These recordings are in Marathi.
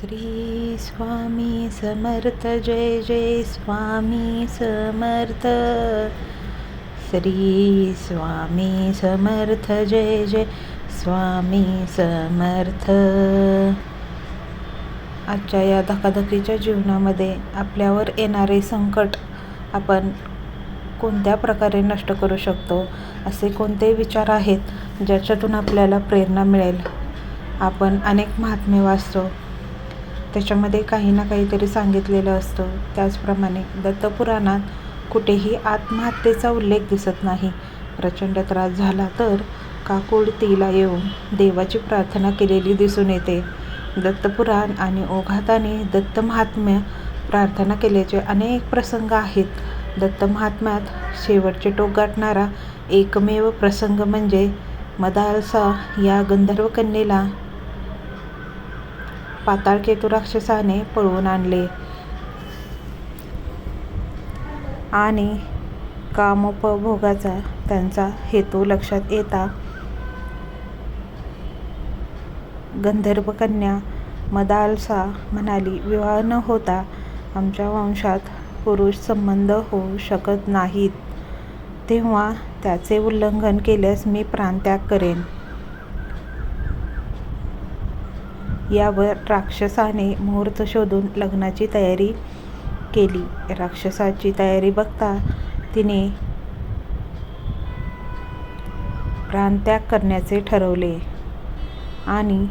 श्री स्वामी समर्थ जय जय स्वामी समर्थ. श्री स्वामी समर्थ जय जय स्वामी समर्थ. आजच्या या धकाधकीच्या जीवनामध्ये आपल्यावर येणारे संकट आपण कोणत्या प्रकारे नष्ट करू शकतो असे कोणते विचार आहेत ज्याच्यातून आपल्याला प्रेरणा मिळेल? आपण अनेक महात्मे वाचतो. त्याच्यामध्ये काही ना काहीतरी सांगितलेलं असतं. त्याचप्रमाणे दत्तपुराणात कुठेही आत्महत्येचा उल्लेख दिसत नाही. प्रचंड त्रास झाला तर काकुळतीला येऊन देवाची प्रार्थना केलेली दिसून येते. दत्तपुराण आणि ओघाताने दत्त महात्म्य प्रार्थना केल्याचे अनेक प्रसंग आहेत. दत्त महात्म्यात शेवटचे टोक गाठणारा एकमेव प्रसंग म्हणजे मदालसा या गंधर्व कन्येला पाताळकेतू राक्षसाने पळवून आणले. आणि कामोपभोगाचा त्यांचा हेतू लक्षात येता गंधर्व कन्या मदालसा म्हणाली विवाह न होता आमच्या वंशात पुरुष संबंध होऊ शकत नाहीत. तेव्हा त्याचे उल्लंघन केल्यास मी प्राणत्याग करेन. यावर राक्षसाने मुहूर्त शोधून लग्नाची तयारी केली. राक्षसाची तयारी बघता तिने प्राणत्याग करण्याचे ठरवले आणि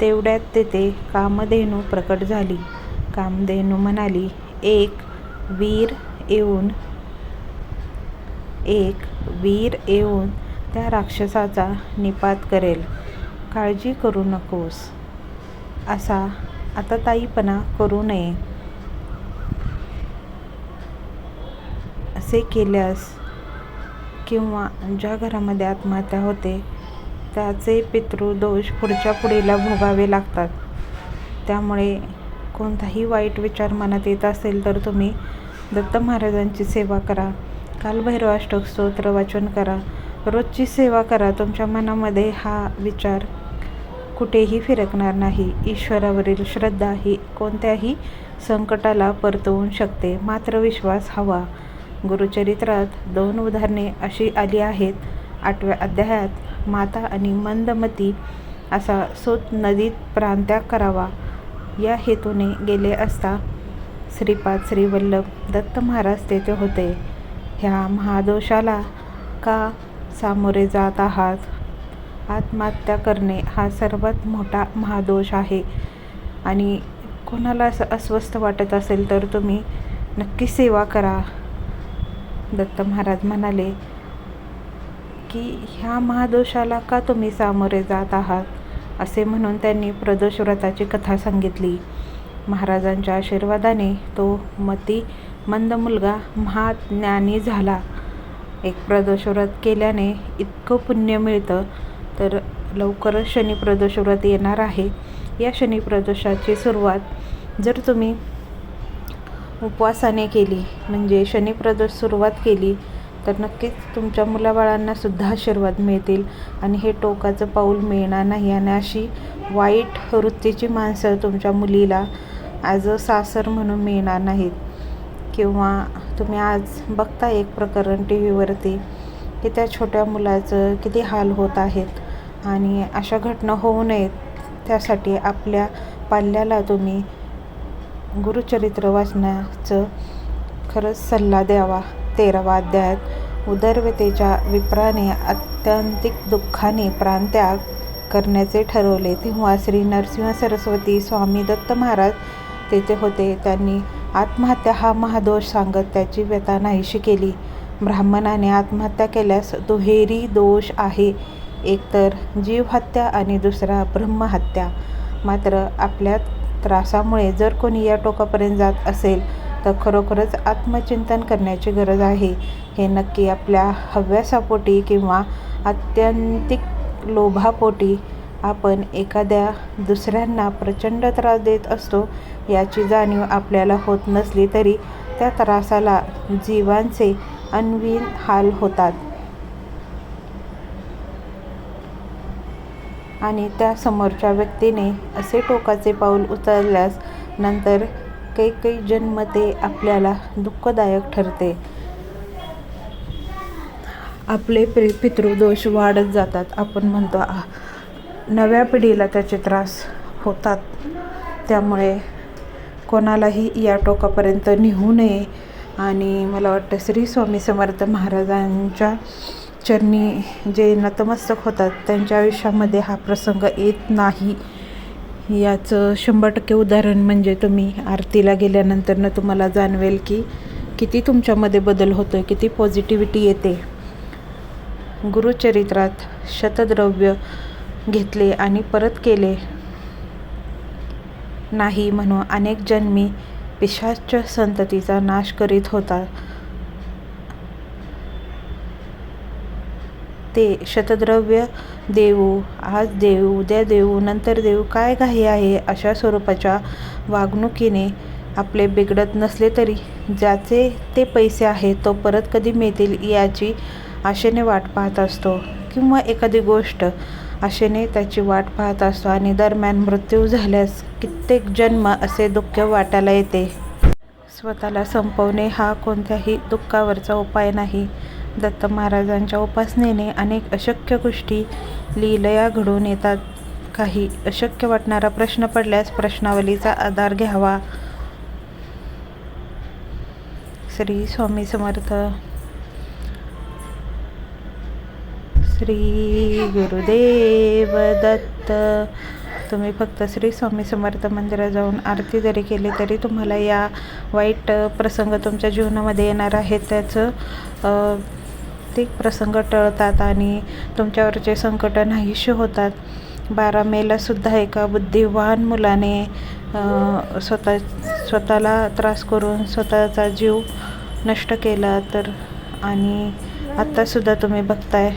तेवढ्यात तेथे कामधेनू प्रकट झाली. कामधेनू म्हणाली एक वीर येऊन एक वीर येऊन त्या राक्षसाचा निपात करेल. काळजी करू नकोस. असा आता ताईपणा करू नये. असे केल्यास किंवा ज्या घरामध्ये आत्महत्या होते त्याचे पितृदोष पुढच्या पुढीला भोगावे लागतात. त्यामुळे कोणताही वाईट विचार मनात येत असेल तर तुम्ही दत्त महाराजांची सेवा करा. कालभैरवाष्टक स्तोत्र वाचन करा. रोजची सेवा करा. तुमच्या मनामध्ये हा विचार कुठेही फिरकणार नाही. ईश्वरावरील श्रद्धा ही कोणत्याही संकटाला परतवून शकते. मात्र विश्वास हवा. गुरुचरित्रात दोन उदाहरणे अशी आली आहेत. आठव्या अध्यायात माता आणि मंदमती असा सोत नदीत प्रांत्याग करावा. या हेतूने गेले असता श्रीपाद श्रीवल्लभ दत्त महाराज तेथे होते. ह्या महादोषाला का सामोरे जात आहात. आत्महत्या करणे हा सर्वात मोठा महादोष आहे. आणि कोणाला असं अस्वस्थ वाटत असेल तर तुम्ही नक्की सेवा करा. दत्त महाराज म्हणाले की ह्या महादोषाला का तुम्ही सामोरे जात आहात? असे म्हणून त्यांनी प्रदोष व्रताची कथा सांगितली. महाराजांच्या आशीर्वादाने तो मती मंद मुलगा महाज्ञानी झाला. एक प्रदोषव्रत केल्याने इतकं पुण्य मिळतं तर लवकरच शनी प्रदोषव्रत येणार आहे. या शनी प्रदोषाची सुरुवात जर तुम्ही उपवासाने केली म्हणजे शनी प्रदोष सुरुवात केली तर नक्कीच तुमच्या मुलाबाळांना सुद्धा आशीर्वाद मिळतील आणि हे टोकाचं पाऊल मिळणार नाही. आणि अशी वाईट वृत्तीची माणसं तुमच्या मुलीला ॲज अ सासर म्हणून मिळणार नाहीत. किंवा तुम्ही आज बघता एक प्रकरण टी व्हीवरती की त्या छोट्या मुलाचं किती हाल होत आहेत आणि अशा घटना होऊ नयेत त्यासाठी आपल्या पाल्याला तुम्ही गुरुचरित्र वाचण्याचं खरंच सल्ला द्यावा. तेरावा अध्यायात उदरवतेच्या विप्राने अत्यंतिक दुःखाने प्राणत्याग करण्याचे ठरवले. तेव्हा श्री नरसिंह सरस्वती स्वामी दत्त महाराज तेथे होते. त्यांनी आत्महत्या हा महादोष सांगत त्याची व्यथा नाहीशी केली. ब्राह्मणाने आत्महत्या केल्यास दुहेरी दोष आहे. एकतर जीवहत्या आणि दुसरा ब्रह्महत्या. मात्र आपल्या त्रासामुळे जर कोणी या टोकापर्यंत जात असेल तर खरोखरच आत्मचिंतन करण्याची गरज आहे. हे नक्की आपल्या हव्यासापोटी किंवा आत्यंतिक लोभापोटी आपण एखाद्या दुसऱ्यांना प्रचंड त्रास देत असतो याची जाणीव आपल्याला होत नसली तरी त्या त्रासाला जीवांचे अन्वीन हाल होतात. आणि त्या समोरच्या व्यक्तीने असे टोकाचे पाऊल उचलल्यास नंतर काही काही जन्म ते आपल्याला दुःखदायक ठरते. आपले पितृदोष वाढत जातात. आपण म्हणतो आ नव्या पिढीला त्याचे त्रास होतात. त्यामुळे कोणालाही या टोकापर्यंत निहू नये. आणि मला वाटतं श्री स्वामी समर्थ महाराजांच्या चरणी जे नतमस्तक होतात त्यांच्या आयुष्यामध्ये हा प्रसंग येत नाही. याचं शंभर टक्के उदाहरण म्हणजे तुम्ही आरतीला गेल्यानंतरनं तुम्हाला जाणवेल की किती तुमच्यामध्ये बदल होतो आहे किती पॉझिटिव्हिटी येते. गुरुचरित्रात शतद्रव्य घेतले आणि परत केले. नाही म्हणून अनेक जन्मी पिशाच संततीचा नाश करीत होता. ते शतद्रव्य देऊ आज देऊ उद्या देऊ नंतर देऊ काय घाई आहे अशा स्वरूपाच्या वागणुकीने आपले बिघडत नसले तरी ज्याचे ते पैसे आहेत तो परत कधी मिळतील याची आशेने वाट पाहत असतो. किंवा एखादी गोष्ट आशेने त्याची वाट पाहत असतो आणि दरम्यान मृत्यू झाल्यास कित्येक जन्म असे दुःख वाटायला येते. स्वतःला संपवणे हा कोणत्याही दुःखावरचा उपाय नाही. दत्त महाराजांच्या उपासनेने अनेक अशक्य गोष्टी लीलया घडून येतात. काही अशक्य वाटणारा प्रश्न पडल्यास प्रश्नावलीचा आधार घ्यावा. श्री स्वामी समर्थ. श्री गुरुदेव दत्त. तुम्ही फक्त श्री स्वामी समर्थ मंदिरात जाऊन आरती जरी केली तरी तुम्हाला या वाईट प्रसंग तुमच्या जीवनामध्ये येणार आहेत त्याचं ते प्रसंग टळतात आणि तुमच्यावरचे संकट नाहीशी होतात बारा मेलासुद्धा एका बुद्धिवान मुलाने स्वतः स्वतःला त्रास करून स्वतःचा जीव नष्ट केला तर आणि आत्तासुद्धा तुम्ही बघताय.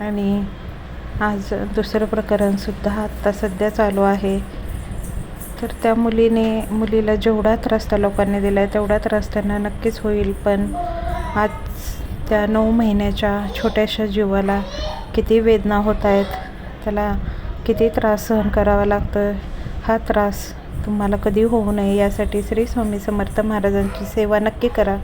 आणि आज दुसरं प्रकरणसुद्धा आत्ता सध्या चालू आहे. तर त्या मुलीने मुलीला जेवढा त्रास त्या लोकांनी दिला आहे तेवढा त्रास त्यांना नक्कीच होईल. पण आज त्या नऊ महिन्याच्या छोट्याशा जीवाला किती वेदना होत आहेत त्याला किती त्रास सहन करावा लागतं हा त्रास तुम्हाला कधी होऊ नये यासाठी श्री स्वामी समर्थ महाराजांची सेवा नक्की करा.